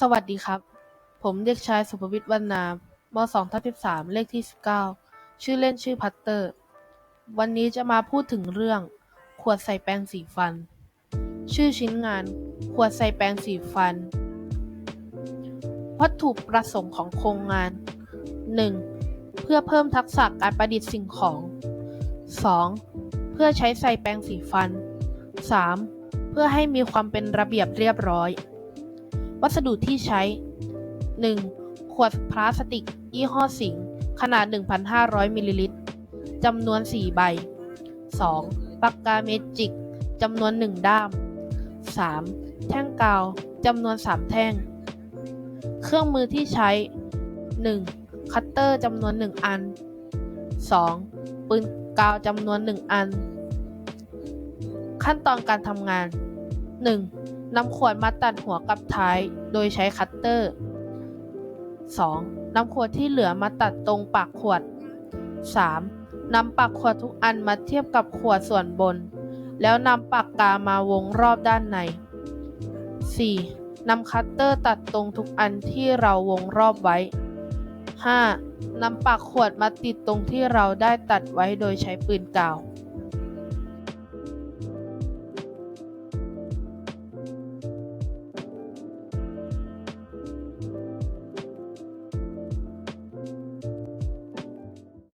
สวัสดีครับ ผมเด็กชายสุภวิทย์ วรรณาม .2 ทับ13เลขที่19ชื่อเล่นชื่อพัตเตอร์ วันนี้จะมาพูดถึงเรื่อง ขวดใส่แปรงสีฟัน ชื่อชิ้นงาน ขวดใส่แปรงสีฟัน วัตถุประสงค์ของโครงงาน 1. เพื่อเพิ่มทักษะการประดิษฐ์สิ่งของ 2. เพื่อใช้ใส่แปรงสีฟัน 3. เพื่อให้มีความเป็นระเบียบเรียบร้อย วัสดุที่ใช้ 1. ขวดพลาสติก ยี่ห้อสิงห์ขนาด 1,500มิลลิลิตรจำนวน 4 ใบ 2. ปากกาเมจิกจำนวน 1 ด้าม 3. แท่งกาวจำนวน 3 แท่ง เครื่องมือที่ใช้ 1. คัตเตอร์จำนวน 1 อัน 2. ปืนกาวจำนวน 1 อัน ขั้นตอนการทำงาน 1. นำขวดมาตัดหัวกับท้ายโดยใช้คัตเตอร์ 2. นำขวดที่เหลือมาตัดตรงปากขวด 3. นำปากขวดทุกอันมาเทียบกับขวดส่วนบน แล้วนำปากกามาวงรอบด้านใน 4. นำคัตเตอร์ตัดตรงทุกอันที่เราวงรอบไว้ 5. นำปากขวดมาติดตรงที่เราได้ตัดไว้โดยใช้ปืนกาว